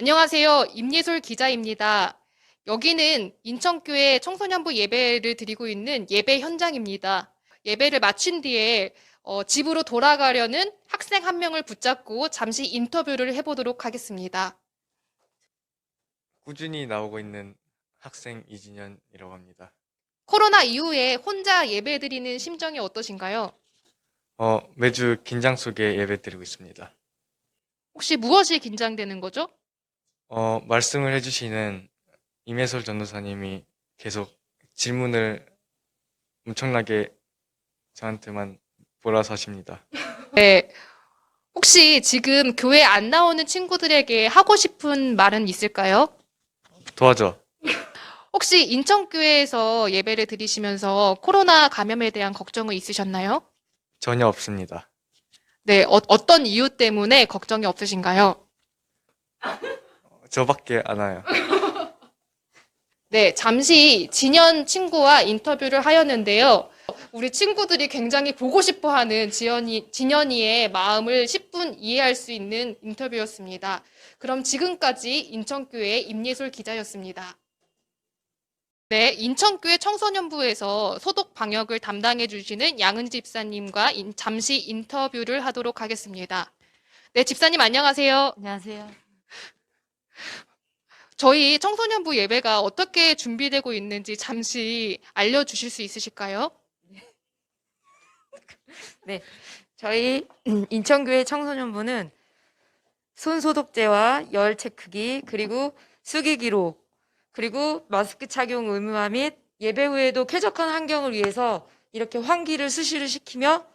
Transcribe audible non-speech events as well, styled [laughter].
안녕하세요. 임예솔 기자입니다. 여기는 인천교회 청소년부 예배를 드리고 있는 예배 현장입니다. 예배를 마친 뒤에 어, 집으로 돌아가려는 학생 한 명을 붙잡고 잠시 인터뷰를 해보도록 하겠습니다. 꾸준히 나오고 있는 학생 이진현이라고 합니다. 코로나 이후에 혼자 예배 드리는 심정이 어떠신가요? 어, 매주 긴장 속에 예배 드리고 있습니다. 혹시 무엇이 긴장되는 거죠? 어, 말씀을 해주시는 임혜솔 전도사님이 계속 질문을 엄청나게 저한테만 몰아서 하십니다. [laughs] 네. 혹시 지금 교회 안 나오는 친구들에게 하고 싶은 말은 있을까요? 도와줘. 혹시 인천교회에서 예배를 드리시면서 코로나 감염에 대한 걱정은 있으셨나요? 전혀 없습니다. 네, 어, 어떤 이유 때문에 걱정이 없으신가요? [laughs] 저밖에 안 와요. [laughs] 네, 잠시 진현 친구와 인터뷰를 하였는데요. 우리 친구들이 굉장히 보고 싶어 하는 지연이, 진현이의 마음을 10분 이해할 수 있는 인터뷰였습니다. 그럼 지금까지 인천교회 임예솔 기자였습니다. 네, 인천교회 청소년부에서 소독 방역을 담당해 주시는 양은 집사님과 인- 잠시 인터뷰를 하도록 하겠습니다. 네, 집사님 안녕하세요. 안녕하세요. 저희 청소년부 예배가 어떻게 준비되고 있는지 잠시 알려주실 수 있으실까요? [laughs] 저희 인천교회 청소년부는 손소독제와 열 체크기 그리고 수기 기록 그리고 마스크 착용 의무화 및 예배 후에도 쾌적한 환경을 위해서 이렇게 환기를 수시로 시키며